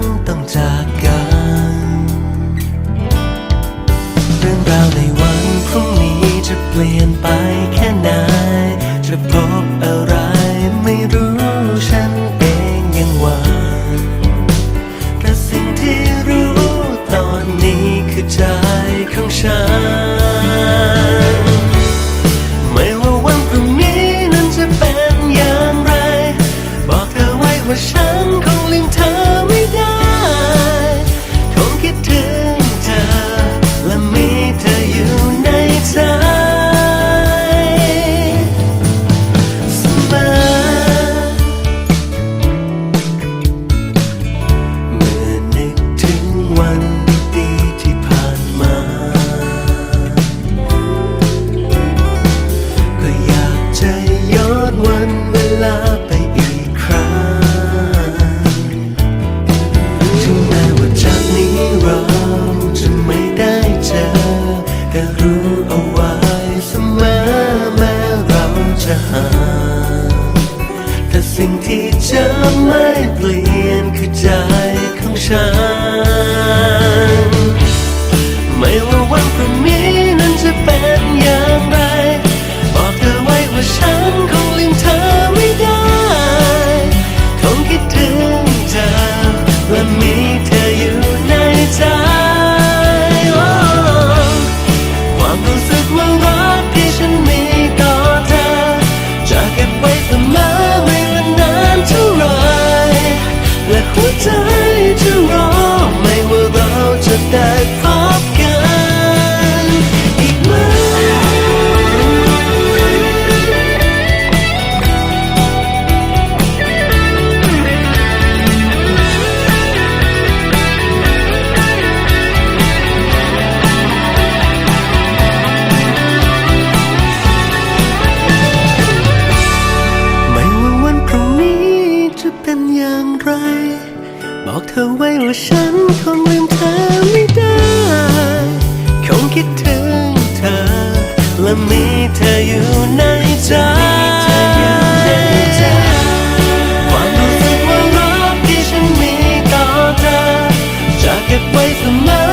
งต้องจากกัน เรื่องราวในวันพรุ่งนี้จะเปลี่ยนไปแค่ไหน จะพบอะไรไม่รู้ฉันเองยังหวังแต่สิ่งที่รู้ตอนนี้คือใจของฉันากรู้เอาไว้เสมอแม้เราจะห่างแต่สิ่งที่จะไม่เปลี่ยนคือใจของฉัน ว่าฉันคงลืมเธอไม่ได้ คงคิดถึงเธอ และมีเธออยู่ในใจความรู้สึกว่ารักที่ฉันมีต่อเธอจะเก็บไว้เสมอ